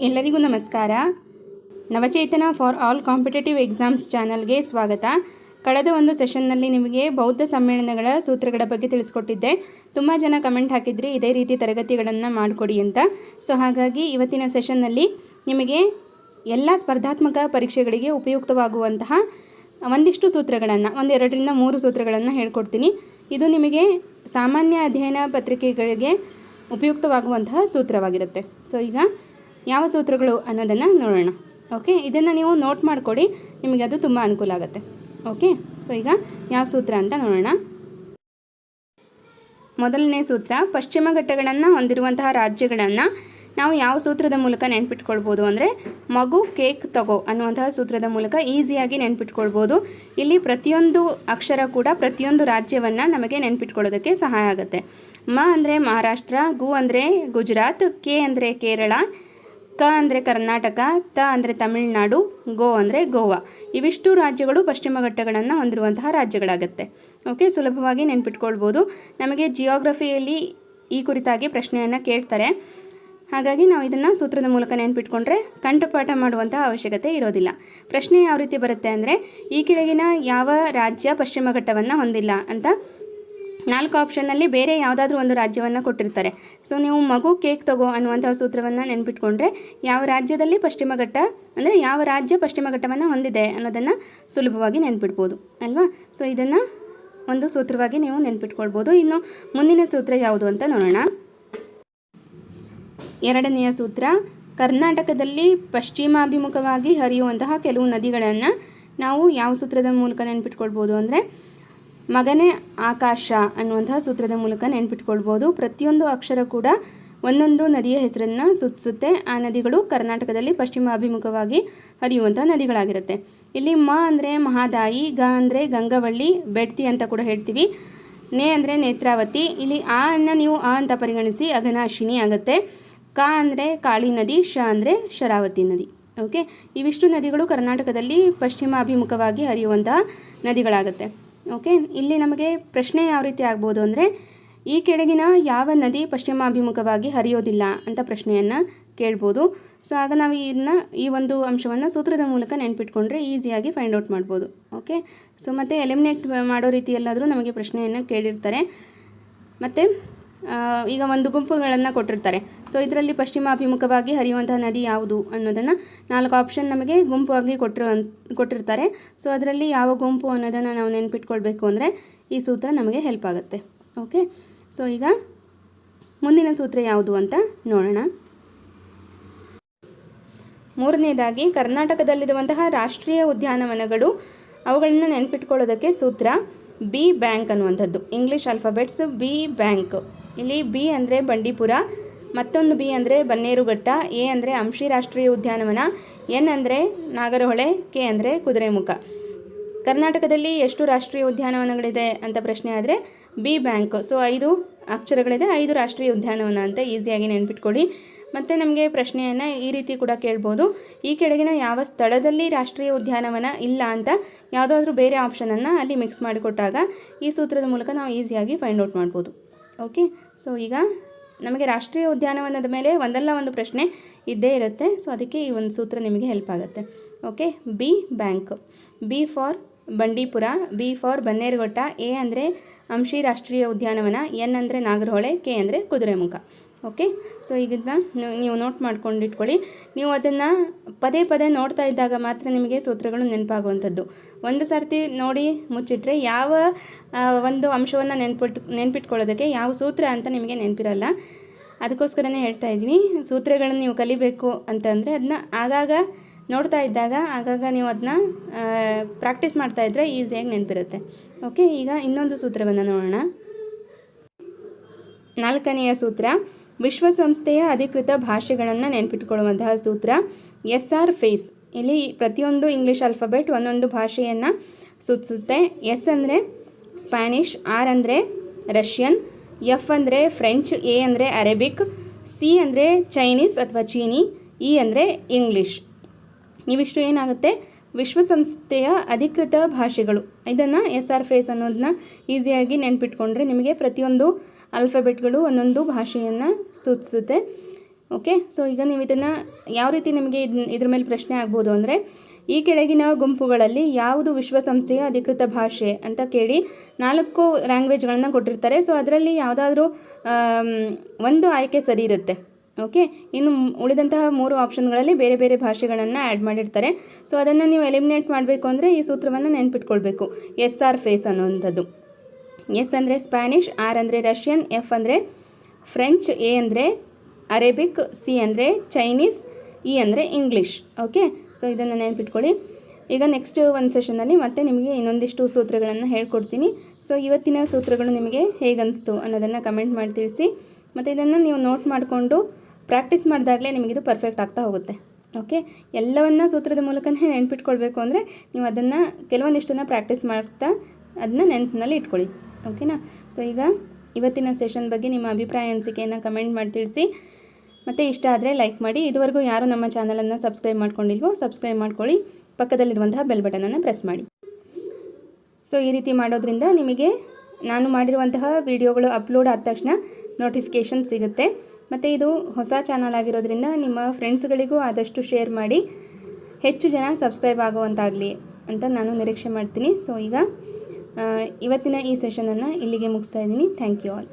ಎಲ್ಲರಿಗೂ ನಮಸ್ಕಾರ. Navachetana for all competitive exams ಚಾನಲ್ಗೆ ಸ್ವಾಗತ. ಕಳೆದ ಒಂದು ಸೆಷನ್ನಲ್ಲಿ ನಿಮಗೆ ಬೌದ್ಧ ಸಮ್ಮೇಳನಗಳ ಸೂತ್ರಗಳ ಬಗ್ಗೆ ತಿಳಿಸ್ಕೊಟ್ಟಿದ್ದೆ. ತುಂಬ ಜನ ಕಮೆಂಟ್ ಹಾಕಿದ್ರಿ, ಇದೇ ರೀತಿ ತರಗತಿಗಳನ್ನು ಮಾಡಿಕೊಡಿ ಅಂತ. ಸೊ, ಹಾಗಾಗಿ ಇವತ್ತಿನ ಸೆಷನ್ನಲ್ಲಿ ನಿಮಗೆ ಎಲ್ಲ ಸ್ಪರ್ಧಾತ್ಮಕ ಪರೀಕ್ಷೆಗಳಿಗೆ ಉಪಯುಕ್ತವಾಗುವಂತಹ ಒಂದಿಷ್ಟು ಸೂತ್ರಗಳನ್ನು ಒಂದೆರಡರಿಂದ ಮೂರು ಸೂತ್ರಗಳನ್ನು ಹೇಳ್ಕೊಡ್ತೀನಿ. ಇದು ನಿಮಗೆ ಸಾಮಾನ್ಯ ಅಧ್ಯಯನ ಪತ್ರಿಕೆಗಳಿಗೆ ಉಪಯುಕ್ತವಾಗುವಂತಹ ಸೂತ್ರವಾಗಿರುತ್ತೆ. ಸೊ, ಈಗ ಯಾವ ಸೂತ್ರಗಳು ಅನ್ನೋದನ್ನು ನೋಡೋಣ. ಓಕೆ ಇದನ್ನು ನೀವು ನೋಟ್ ಮಾಡಿಕೊಡಿ. ನಿಮಗೆ ಅದು ತುಂಬ ಅನುಕೂಲ ಆಗುತ್ತೆ. ಓಕೆ ಸೊ ಈಗ ಯಾವ ಸೂತ್ರ ಅಂತ ನೋಡೋಣ. ಮೊದಲನೇ ಸೂತ್ರ, ಪಶ್ಚಿಮ ಘಟ್ಟಗಳನ್ನು ಹೊಂದಿರುವಂತಹ ರಾಜ್ಯಗಳನ್ನು ನಾವು ಯಾವ ಸೂತ್ರದ ಮೂಲಕ ನೆನ್ಪಿಟ್ಕೊಳ್ಬೋದು ಅಂದರೆ ಮಗು, ಕೇಕ್, ತಗೋ ಅನ್ನುವಂತಹ ಸೂತ್ರದ ಮೂಲಕ ಈಸಿಯಾಗಿ ನೆನ್ಪಿಟ್ಕೊಳ್ಬೋದು. ಇಲ್ಲಿ ಪ್ರತಿಯೊಂದು ಅಕ್ಷರ ಕೂಡ ಪ್ರತಿಯೊಂದು ರಾಜ್ಯವನ್ನು ನಮಗೆ ನೆನ್ಪಿಟ್ಕೊಳ್ಳೋದಕ್ಕೆ ಸಹಾಯ ಆಗುತ್ತೆ. ಮ ಅಂದರೆ ಮಹಾರಾಷ್ಟ್ರ, ಗು ಅಂದರೆ ಗುಜರಾತ್, ಕೆ ಅಂದರೆ ಕೇರಳ ಕ ಅಂದರೆ ಕರ್ನಾಟಕ, ತ ಅಂದರೆ ತಮಿಳುನಾಡು, ಗೋ ಅಂದರೆ ಗೋವಾ. ಇವಿಷ್ಟು ರಾಜ್ಯಗಳು ಪಶ್ಚಿಮ ಘಟ್ಟಗಳನ್ನು ಹೊಂದಿರುವಂತಹ ರಾಜ್ಯಗಳಾಗುತ್ತೆ. ಓಕೆ, ಸುಲಭವಾಗಿ ನೆನ್ಪಿಟ್ಕೊಳ್ಬೋದು. ನಮಗೆ ಜಿಯೋಗ್ರಫಿಯಲ್ಲಿ ಈ ಕುರಿತಾಗಿ ಪ್ರಶ್ನೆಯನ್ನು ಕೇಳ್ತಾರೆ. ಹಾಗಾಗಿ ನಾವು ಇದನ್ನು ಸೂತ್ರದ ಮೂಲಕ ನೆನ್ಪಿಟ್ಕೊಂಡ್ರೆ ಕಂಠಪಾಠ ಮಾಡುವಂತಹ ಅವಶ್ಯಕತೆ ಇರೋದಿಲ್ಲ. ಪ್ರಶ್ನೆ ಯಾವ ರೀತಿ ಬರುತ್ತೆ ಅಂದರೆ, ಈ ಕೆಳಗಿನ ಯಾವ ರಾಜ್ಯ ಪಶ್ಚಿಮ ಘಟ್ಟವನ್ನು ಹೊಂದಿಲ್ಲ ಅಂತ ನಾಲ್ಕು ಆಪ್ಷನ್ನಲ್ಲಿ ಬೇರೆ ಯಾವುದಾದ್ರೂ ಒಂದು ರಾಜ್ಯವನ್ನು ಕೊಟ್ಟಿರ್ತಾರೆ. ಸೊ ನೀವು ಮಗು ಕೇಕ್ ತಗೋ ಅನ್ನುವಂತಹ ಸೂತ್ರವನ್ನು ನೆನ್ಪಿಟ್ಕೊಂಡ್ರೆ ಯಾವ ರಾಜ್ಯದಲ್ಲಿ ಪಶ್ಚಿಮ ಘಟ್ಟ, ಅಂದರೆ ಯಾವ ರಾಜ್ಯ ಪಶ್ಚಿಮ ಘಟ್ಟವನ್ನು ಹೊಂದಿದೆ ಅನ್ನೋದನ್ನು ಸುಲಭವಾಗಿ ನೆನ್ಪಿಡ್ಬೋದು, ಅಲ್ವಾ? ಸೊ ಇದನ್ನು ಒಂದು ಸೂತ್ರವಾಗಿ ನೀವು ನೆನ್ಪಿಟ್ಕೊಳ್ಬೋದು. ಇನ್ನು ಮುಂದಿನ ಸೂತ್ರ ಯಾವುದು ಅಂತ ನೋಡೋಣ. ಎರಡನೆಯ ಸೂತ್ರ, ಕರ್ನಾಟಕದಲ್ಲಿ ಪಶ್ಚಿಮಾಭಿಮುಖವಾಗಿ ಹರಿಯುವಂತಹ ಕೆಲವು ನದಿಗಳನ್ನು ನಾವು ಯಾವ ಸೂತ್ರದ ಮೂಲಕ ನೆನ್ಪಿಟ್ಕೊಳ್ಬೋದು ಅಂದರೆ ಮಗನೇ ಆಕಾಶ ಅನ್ನುವಂತಹ ಸೂತ್ರದ ಮೂಲಕ ನೆನ್ಪಿಟ್ಕೊಳ್ಬೋದು. ಪ್ರತಿಯೊಂದು ಅಕ್ಷರ ಕೂಡ ಒಂದೊಂದು ನದಿಯ ಹೆಸರನ್ನು ಸೂಚಿಸುತ್ತೆ. ಆ ನದಿಗಳು ಕರ್ನಾಟಕದಲ್ಲಿ ಪಶ್ಚಿಮ ಅಭಿಮುಖವಾಗಿ ಹರಿಯುವಂಥ ನದಿಗಳಾಗಿರುತ್ತೆ. ಇಲ್ಲಿ ಮ ಅಂದರೆ ಮಹಾದಾಯಿ, ಗ ಅಂದರೆ ಗಂಗವಳ್ಳಿ ಬೆಡ್ತಿ ಅಂತ ಕೂಡ ಹೇಳ್ತೀವಿ. ನೇ ಅಂದರೆ ನೇತ್ರಾವತಿ. ಇಲ್ಲಿ ಆ ಅನ್ನ ನೀವು ಆ ಅಂತ ಪರಿಗಣಿಸಿ ಅಘನಾಶಿನಿ ಆಗುತ್ತೆ. ಕ ಅಂದರೆ ಕಾಳಿ ನದಿ, ಶ ಅಂದರೆ ಶರಾವತಿ ನದಿ. ಓಕೆ? ಇವಿಷ್ಟು ನದಿಗಳು ಕರ್ನಾಟಕದಲ್ಲಿ ಪಶ್ಚಿಮ ಅಭಿಮುಖವಾಗಿ ಹರಿಯುವಂತಹ ನದಿಗಳಾಗುತ್ತೆ. ಓಕೆ ಇಲ್ಲಿ ನಮಗೆ ಪ್ರಶ್ನೆ ಯಾವ ರೀತಿ ಆಗ್ಬೋದು ಅಂದರೆ, ಈ ಕೆಳಗಿನ ಯಾವ ನದಿ ಪಶ್ಚಿಮಾಭಿಮುಖವಾಗಿ ಹರಿಯೋದಿಲ್ಲ ಅಂತ ಪ್ರಶ್ನೆಯನ್ನು ಕೇಳ್ಬೋದು. ಸೊ ಆಗ ನಾವು ಇದನ್ನ ಈ ಒಂದು ಅಂಶವನ್ನು ಸೂತ್ರದ ಮೂಲಕ ನೆನ್ಪಿಟ್ಕೊಂಡ್ರೆ ಈಸಿಯಾಗಿ ಫೈಂಡ್ ಔಟ್ ಮಾಡ್ಬೋದು. ಓಕೆ ಸೊ ಮತ್ತು ಎಲಿಮಿನೇಟ್ ಮಾಡೋ ರೀತಿಯಲ್ಲಾದರೂ ನಮಗೆ ಪ್ರಶ್ನೆಯನ್ನು ಕೇಳಿರ್ತಾರೆ. ಮತ್ತು ಈಗ ಒಂದು ಗುಂಪುಗಳನ್ನು ಕೊಟ್ಟಿರ್ತಾರೆ. ಸೊ ಇದರಲ್ಲಿ ಪಶ್ಚಿಮಾಭಿಮುಖವಾಗಿ ಹರಿಯುವಂತಹ ನದಿ ಯಾವುದು ಅನ್ನೋದನ್ನು ನಾಲ್ಕು ಆಪ್ಷನ್ ನಮಗೆ ಗುಂಪಾಗಿ ಕೊಟ್ಟಿರೋ ಕೊಟ್ಟಿರ್ತಾರೆ. ಸೊ ಅದರಲ್ಲಿ ಯಾವ ಗುಂಪು ಅನ್ನೋದನ್ನು ನಾವು ನೆನ್ಪಿಟ್ಕೊಳ್ಬೇಕು ಅಂದರೆ ಈ ಸೂತ್ರ ನಮಗೆ ಹೆಲ್ಪ್ ಆಗುತ್ತೆ. ಓಕೆ ಸೊ ಈಗ ಮುಂದಿನ ಸೂತ್ರ ಯಾವುದು ಅಂತ ನೋಡೋಣ. ಮೂರನೇದಾಗಿ, ಕರ್ನಾಟಕದಲ್ಲಿರುವಂತಹ ರಾಷ್ಟ್ರೀಯ ಉದ್ಯಾನವನಗಳು ಅವುಗಳನ್ನು ನೆನ್ಪಿಟ್ಕೊಳ್ಳೋದಕ್ಕೆ ಸೂತ್ರ ಬಿ ಬ್ಯಾಂಕ್ ಅನ್ನುವಂಥದ್ದು. ಇಂಗ್ಲೀಷ್ ಆಲ್ಫಾಬೆಟ್ಸ್ ಬಿ ಬ್ಯಾಂಕ್ ಇಲ್ಲಿ ಬಿ ಅಂದರೆ ಬಂಡೀಪುರ, ಮತ್ತೊಂದು ಬಿ ಅಂದರೆ ಬನ್ನೇರುಘಟ್ಟ, ಎ ಅಂದರೆ ಅಂಶಿ ರಾಷ್ಟ್ರೀಯ ಉದ್ಯಾನವನ, ಎನ್ ಅಂದರೆ ನಾಗರಹೊಳೆ, ಕೆ ಅಂದರೆ ಕುದುರೆಮುಖ. ಕರ್ನಾಟಕದಲ್ಲಿ ಎಷ್ಟು ರಾಷ್ಟ್ರೀಯ ಉದ್ಯಾನವನಗಳಿದೆ ಅಂತ ಪ್ರಶ್ನೆ ಆದರೆ ಬಿ ಬ್ಯಾಂಕ್. ಸೊ ಐದು ಅಕ್ಷರಗಳಿದೆ, ಐದು ರಾಷ್ಟ್ರೀಯ ಉದ್ಯಾನವನ ಅಂತ ಈಸಿಯಾಗಿ ನೆನ್ಪಿಟ್ಕೊಳ್ಳಿ. ಮತ್ತು ನಮಗೆ ಪ್ರಶ್ನೆಯನ್ನು ಈ ರೀತಿ ಕೂಡ ಕೇಳ್ಬೋದು. ಈ ಕೆಳಗಿನ ಯಾವ ಸ್ಥಳದಲ್ಲಿ ರಾಷ್ಟ್ರೀಯ ಉದ್ಯಾನವನ ಇಲ್ಲ ಅಂತ ಯಾವುದಾದ್ರೂ ಬೇರೆ ಆಪ್ಷನನ್ನು ಅಲ್ಲಿ ಮಿಕ್ಸ್ ಮಾಡಿಕೊಟ್ಟಾಗ ಈ ಸೂತ್ರದ ಮೂಲಕ ನಾವು ಈಸಿಯಾಗಿ ಫೈಂಡ್ ಔಟ್ ಮಾಡ್ಬೋದು. ಓಕೆ ಸೊ ಈಗ ನಮಗೆ ರಾಷ್ಟ್ರೀಯ ಉದ್ಯಾನವನದ ಮೇಲೆ ಒಂದಲ್ಲ ಒಂದು ಪ್ರಶ್ನೆ ಇದ್ದೇ ಇರುತ್ತೆ. ಸೊ ಅದಕ್ಕೆ ಈ ಒಂದು ಸೂತ್ರ ನಿಮಗೆ ಹೆಲ್ಪ್ ಆಗುತ್ತೆ. Okay B bank B for Bandipur. B for Bannerghatta. A ಅಂದರೆ ಅಂಶಿ ರಾಷ್ಟ್ರೀಯ ಉದ್ಯಾನವನ. ಎನ್ ಅಂದರೆ ನಾಗರಹೊಳೆ. ಕೆ ಅಂದರೆ ಕುದುರೆಮುಖ. ಓಕೆ? ಸೊ ಇದನ್ನು ನೀವು ನೋಟ್ ಮಾಡ್ಕೊಂಡಿಟ್ಕೊಳ್ಳಿ. ನೀವು ಅದನ್ನು ಪದೇ ಪದೇ ನೋಡ್ತಾ ಇದ್ದಾಗ ಮಾತ್ರ ನಿಮಗೆ ಸೂತ್ರಗಳು ನೆನಪಾಗುವಂಥದ್ದು. ಒಂದು ಸರ್ತಿ ನೋಡಿ ಮುಚ್ಚಿಟ್ರೆ ಯಾವ ಒಂದು ಅಂಶವನ್ನು ನೆನ್ಪಿಟ್ಟು ನೆನ್ಪಿಟ್ಕೊಳ್ಳೋದಕ್ಕೆ ಯಾವ ಸೂತ್ರ ಅಂತ ನಿಮಗೆ ನೆನಪಿರಲ್ಲ. ಅದಕ್ಕೋಸ್ಕರನೇ ಹೇಳ್ತಾ ಇದ್ದೀನಿ. ಸೂತ್ರಗಳನ್ನು ನೀವು ಕಲಿಬೇಕು ಅಂತಂದರೆ ಅದನ್ನ ಆಗಾಗ ನೋಡ್ತಾ ಇದ್ದಾಗ ಆಗಾಗ ನೀವು ಅದನ್ನ ಪ್ರಾಕ್ಟೀಸ್ ಮಾಡ್ತಾ ಇದ್ದರೆ ಈಸಿಯಾಗಿ ನೆನಪಿರುತ್ತೆ. ಓಕೆ? ಈಗ ಇನ್ನೊಂದು ಸೂತ್ರವನ್ನು ನೋಡೋಣ. ನಾಲ್ಕನೆಯ ಸೂತ್ರ. ವಿಶ್ವಸಂಸ್ಥೆಯ ಅಧಿಕೃತ ಭಾಷೆಗಳನ್ನು ನೆನಪಿಟ್ಟುಕೊಳ್ಳುವಂತಹ ಸೂತ್ರ ಎಸ್ ಆರ್ ಫೇಸ್. ಇಲ್ಲಿ ಪ್ರತಿಯೊಂದು ಇಂಗ್ಲೀಷ್ ಅಲ್ಫಾಬೆಟ್ ಒಂದೊಂದು ಭಾಷೆಯನ್ನು ಸೂಚಿಸುತ್ತೆ. ಎಸ್ ಅಂದರೆ ಸ್ಪ್ಯಾನಿಷ್, ಆರ್ ಅಂದರೆ ರಷ್ಯನ್, ಎಫ್ ಅಂದರೆ ಫ್ರೆಂಚ್, ಎ ಅಂದರೆ ಅರೇಬಿಕ್, ಸಿ ಅಂದರೆ ಚೈನೀಸ್ ಅಥವಾ ಚೀನಿ, ಇ ಅಂದರೆ ಇಂಗ್ಲೀಷ್. ಇವಿಷ್ಟು ಏನಾಗುತ್ತೆ? ವಿಶ್ವಸಂಸ್ಥೆಯ ಅಧಿಕೃತ ಭಾಷೆಗಳು. ಇದನ್ನು ಎಸ್ ಆರ್ ಫೇಸ್ ಅನ್ನೋದನ್ನ ಈಸಿಯಾಗಿ ನೆನ್ಪಿಟ್ಕೊಂಡ್ರೆ ನಿಮಗೆ ಪ್ರತಿಯೊಂದು ಆಲ್ಫಾಬೆಟ್ಗಳು ಒಂದೊಂದು ಭಾಷೆಯನ್ನು ಸೂಚಿಸುತ್ತೆ. ಓಕೆ ಸೊ ಈಗ ನೀವು ಇದನ್ನು ಯಾವ ರೀತಿ ನಿಮಗೆ ಇದ್- ಇದ್ರ ಮೇಲೆ ಪ್ರಶ್ನೆ ಆಗ್ಬೋದು ಅಂದರೆ, ಈ ಕೆಳಗಿನ ಗುಂಪುಗಳಲ್ಲಿ ಯಾವುದು ವಿಶ್ವಸಂಸ್ಥೆಯ ಅಧಿಕೃತ ಭಾಷೆ ಅಂತ ಕೇಳಿ ನಾಲ್ಕು ಲ್ಯಾಂಗ್ವೇಜ್ಗಳನ್ನು ಕೊಟ್ಟಿರ್ತಾರೆ. ಸೊ ಅದರಲ್ಲಿ ಯಾವುದಾದ್ರೂ ಒಂದು ಆಯ್ಕೆ ಸರಿ ಇರುತ್ತೆ. ಓಕೆ ಇನ್ನು ಉಳಿದಂತಹ ಮೂರು ಆಪ್ಷನ್ಗಳಲ್ಲಿ ಬೇರೆ ಬೇರೆ ಭಾಷೆಗಳನ್ನು ಆ್ಯಡ್ ಮಾಡಿರ್ತಾರೆ. ಸೊ ಅದನ್ನು ನೀವು ಎಲಿಮಿನೇಟ್ ಮಾಡಬೇಕು ಅಂದರೆ ಈ ಸೂತ್ರವನ್ನು ನೆನ್ಪಿಟ್ಕೊಳ್ಬೇಕು. ಎಸ್ ಆರ್ ಫೇಸ್ ಅನ್ನೋವಂಥದ್ದು. ಎಸ್ ಅಂದರೆ ಸ್ಪ್ಯಾನಿಷ್, ಆರ್ ಅಂದರೆ ರಷ್ಯನ್, ಎಫ್ ಅಂದರೆ ಫ್ರೆಂಚ್, ಎ ಅಂದರೆ ಅರೇಬಿಕ್, ಸಿ ಅಂದರೆ ಚೈನೀಸ್, ಇ ಅಂದರೆ ಇಂಗ್ಲೀಷ್. ಓಕೆ? ಸೊ ಇದನ್ನು ನೆನಪಿಟ್ಕೊಳ್ಳಿ. ಈಗ ನೆಕ್ಸ್ಟ್ ಒಂದು ಸೆಷನಲ್ಲಿ ಮತ್ತೆ ನಿಮಗೆ ಇನ್ನೊಂದಿಷ್ಟು ಸೂತ್ರಗಳನ್ನು ಹೇಳ್ಕೊಡ್ತೀನಿ. ಸೊ ಇವತ್ತಿನ ಸೂತ್ರಗಳು ನಿಮಗೆ ಹೇಗನ್ನಿಸ್ತು ಅನ್ನೋದನ್ನು ಕಮೆಂಟ್ ಮಾಡಿ ತಿಳಿಸಿ. ಮತ್ತು ಇದನ್ನು ನೀವು ನೋಟ್ ಮಾಡಿಕೊಂಡು ಪ್ರಾಕ್ಟೀಸ್ ಮಾಡಿದಾಗಲೇ ನಿಮಗಿದು ಪರ್ಫೆಕ್ಟ್ ಆಗ್ತಾ ಹೋಗುತ್ತೆ. ಓಕೆ ಎಲ್ಲವನ್ನ ಸೂತ್ರದ ಮೂಲಕನೇ ನೆನ್ಪಿಟ್ಕೊಳ್ಬೇಕು ಅಂದರೆ ನೀವು ಅದನ್ನು ಕೆಲವೊಂದಿಷ್ಟನ್ನು ಪ್ರಾಕ್ಟೀಸ್ ಮಾಡ್ತಾ ಅದನ್ನ ನೆನಪಿನಲ್ಲಿ ಇಟ್ಕೊಳ್ಳಿ. ಓಕೆನಾ? ಸೊ ಈಗ ಇವತ್ತಿನ ಸೆಷನ್ ಬಗ್ಗೆ ನಿಮ್ಮ ಅಭಿಪ್ರಾಯ, ಅನಿಸಿಕೆಯನ್ನು ಕಮೆಂಟ್ ಮಾಡಿ ತಿಳಿಸಿ. ಮತ್ತು ಇಷ್ಟ ಆದರೆ ಲೈಕ್ ಮಾಡಿ. ಇದುವರೆಗೂ ಯಾರು ನಮ್ಮ ಚಾನಲನ್ನು ಸಬ್ಸ್ಕ್ರೈಬ್ ಮಾಡ್ಕೊಂಡಿಲ್ವೋ ಸಬ್ಸ್ಕ್ರೈಬ್ ಮಾಡ್ಕೊಳ್ಳಿ. ಪಕ್ಕದಲ್ಲಿರುವಂತಹ ಬೆಲ್ ಬಟನನ್ನು ಪ್ರೆಸ್ ಮಾಡಿ. ಸೊ ಈ ರೀತಿ ಮಾಡೋದ್ರಿಂದ ನಿಮಗೆ ನಾನು ಮಾಡಿರುವಂತಹ ವಿಡಿಯೋಗಳು ಅಪ್ಲೋಡ್ ಆದ ತಕ್ಷಣ ನೋಟಿಫಿಕೇಷನ್ ಸಿಗುತ್ತೆ. ಮತ್ತು ಇದು ಹೊಸ ಚಾನಲ್ ಆಗಿರೋದ್ರಿಂದ ನಿಮ್ಮ ಫ್ರೆಂಡ್ಸ್ಗಳಿಗೂ ಆದಷ್ಟು ಶೇರ್ ಮಾಡಿ. ಹೆಚ್ಚು ಜನ ಸಬ್ಸ್ಕ್ರೈಬ್ ಆಗುವಂತಾಗಲಿ ಅಂತ ನಾನು ನಿರೀಕ್ಷೆ ಮಾಡ್ತೀನಿ. ಸೊ ಈಗ ಇವತ್ತಿನ ಈ ಸೆಷನನ್ನು ಇಲ್ಲಿಗೆ ಮುಗಿಸ್ತಾ ಇದ್ದೀನಿ. Thank you all.